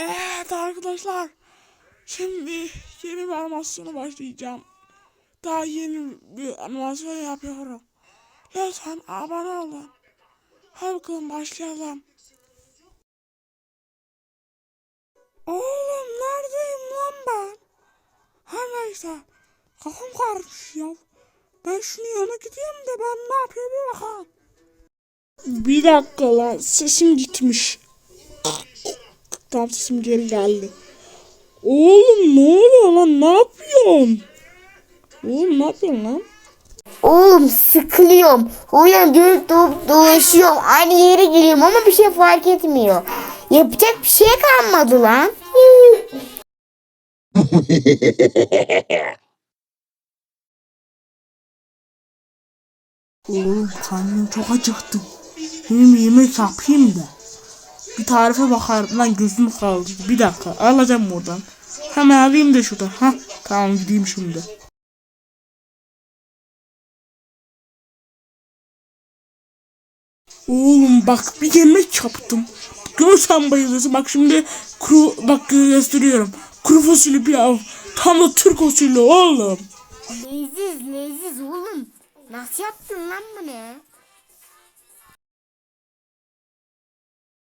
Evet arkadaşlar. Şimdi yeni bir animasyona başlayacağım. Daha yeni bir animasyon yapıyorum. Lütfen abone olun. Hadi bakalım başlayalım. Oğlum neredeyim lan ben? Her neyse. Kafam karışmış ya. Ben şunu yana gideyim de ben ne yapıyor bir bakalım. Bir dakika lan sesim gitmiş. Sesim geri geldi. Oğlum ne oluyor lan ne yapıyorsun? Oğlum ne yapıyorsun lan? Oğlum sıkılıyorum. Uyan dönüp do- dolaşıyorum. Aynı yere geliyorum ama bir şey fark etmiyor. Yapacak bir şey kalmadı lan. Oğlum karnım çok acıktı. Benim yemek yapayım da. Tarife bakarım lan gözüm kaldı. Bir dakika alacağım buradan. Hemen alayım da şuradan. Ha tamam gideyim şimdi. Oğlum bak bir yemek yaptım. Görsen bayılırsın. Bak şimdi kuru bak gösteriyorum. Kuru fasulye pilav. Tam da Türk usulü oğlum. Leziz leziz oğlum. Nasıl yaptın lan bunu?